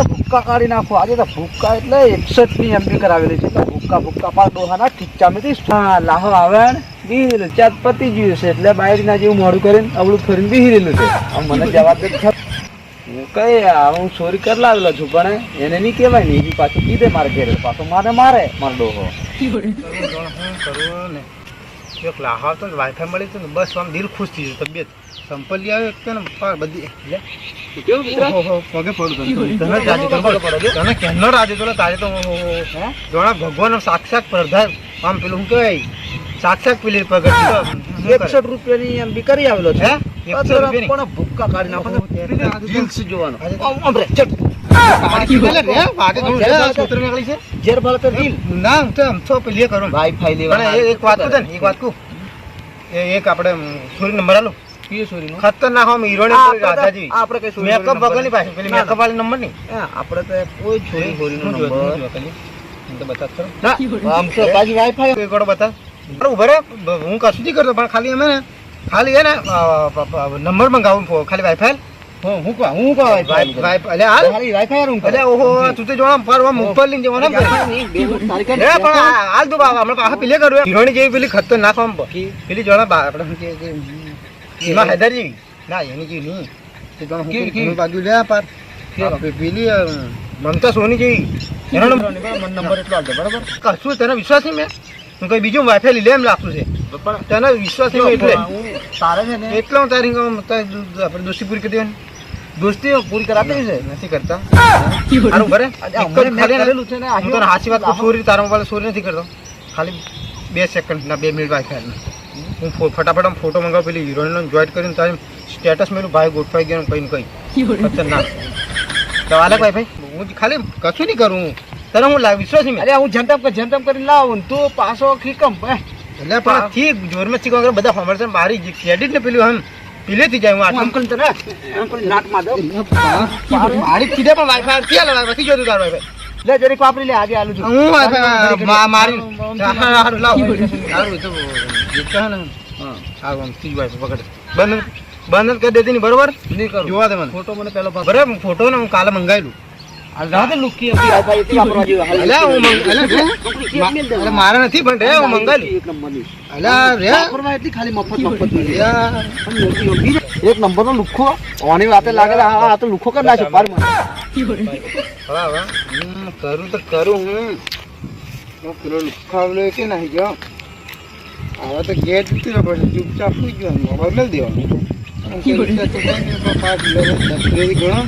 તો ભૂક્કા કાઢી નાખો. આજે તો ભૂક્કા એટલે એકસઠની એમબી કરાવેલી છે. તો ભૂક્કા ભૂક્કા. પાર ડોહાના ઠીચામાંથી હા, લાહો આવે ને બી ચાર પતી ગયું છે એટલે બાયરીના જેવું મોડું કરીને અવળું ફરીને બી રહેલું છે. હવે મને જવાબ દે હું કઈ હું ચોરી કરી લાવેલો છું, પણ એને નહીં કહેવાય ને, એ પાછું કીધે મારે ઘેરે. પાછો મારે મારે, મારો ડોહો ને એક લાહો તો વાઈફાઈ મળી તો ને બસ આમ દિલ ખુશ થઈ ગયું તબિયત સંપલી આવે કે ને, પાર બધી ભગવાનનો સાક્ષાત પ્રધાન. આમ પેલું શું સાક્ષાત પેલી પ્રગટ? એકસઠ રૂપિયાની એમબી કરી આવેલો છે? પણ ભૂક્કા કાઢી નાખો રીલ્સ જોવાનો. આમ, રે, ચટ. એક વાત એક વાત એક આપણે સોરી નંબર આલો. કીએ સોરીનો? ખતરનાક આમ હીરોને રાધાજી આપણે કઈ સોરી મેકઅપ વગરની પાસે પેલી ના, ના. મેકઅપ વાળી નંબર નહીં. આપણે તો કોઈ છોરી છોરીનો નો નંબર. બતાવ. ના, આમ તો પાછી વાઈફાઈ એક બતાવ. ઊભો રે હું કશું નહીં કરતો પણ ખાલી અમે ને ખાલી હે ને નંબર મંગાવું ફો- ખાલી વાઈફાઈ હું હું કહું હું કહું વાઈફાઈ વાઈફાઈ એટલે હાલ. વાઈફાઈ રૂમ એટલે ઓહો તું તો જોવા ફરવા ઉપર લઈને જવાના ને. એ પણ હાલ તું બાબા હમણાં પાછા પેલે કરું. હીરોની જેવી પેલી ખતરનાક આમ પેલી જોણા બા- આપણે સીમા હૈદર. જેવી ના એની જેવી નહીં. તે જોણા હું? બાજુ લે પાર. પેલી મમતા સોની જેવી. એનો નંબર એટલો આવતો બરાબર? કશું તને વિશ્વાસ નહીં મેં? હું કઈ બીજું વાઈફાઈ લીધે એમ લાગતું છે. તને વિશ્વાસ નહીં એટલે. તારે છે ને એટલે હું તારી આપણે દોસ્તી પૂરી કરી દેવાની. દોસ્તી પૂરી કરાતી છે. નથી કરતા. ભરે ને હું તને સાચી વાત કહું ચોરી તારા મોબાઈલ ચોરી નથી કરતો. ખાલી બે સેકન્ડ ના બે મિનિટ વાઈફાઈ હું ફો- ફટાફટ આમ ફોટો મંગાવ પેલી હિરોઈનનો જોઈન્ટ કરીને તારે સ્ટેટસ મેલું ભાઈ ગોઠવાઈ ગયો કઈ ને કઈ. ખતરનાક. તો આલે ભાઈ હું ખાલી કશું નહીં કરું. હું તને હું લાગ વિશ્વાસ નહીં મેં. અરે હું જનતમ જનતમ કરીને લાવું ને તું પાછો ખીકમ એટલે પણ ઠીક જોરમાં ચીક વગર બધા સાંભળશે ને મારી ક્રેડિટ ને પેલું આમ પેલેથી જાય હું આટલું કરીને તને મારી કીધે પણ વાઈફાઈ ક્યાં લે નથી જોતું તાર વાઈફાઈ લે જરીક વાપરી લે આજે આલું છું. હું મારી લાવ. હારું, એ તો દેખતા હે ને. હા. હારું, આમ વાઈફાઈ પકડ. બંધ બંધ કરી દેતી નહીં બરોબર? નહીં કરું. જોવા દે મને. ફોટો મને પેલો બરાબર ફોટો ને હું કાલે મંગાવેલું રાતે લુકી હતી વાઈફાઈ હતી વાપરવા જેવી હાલ અલ્યા હું મંગ- અલ્યા રે. અલ્યા મારે નથી પણ રે હું મંગાવેલું એક ની નંબર નો લુખો ઓની વાતે લાગે આ આ તો લુખો કરી નાખ્યો પાર કરું તો કરું હું. પેલો પેલો લુખાવલો કે નહીં ગયો? હવે તો ગેટ જતી રહ્યો પછી ચૂપચાપ સુઈ ગયો મોબાઈલ લઈ દેવાનો. પાંચ ગણો.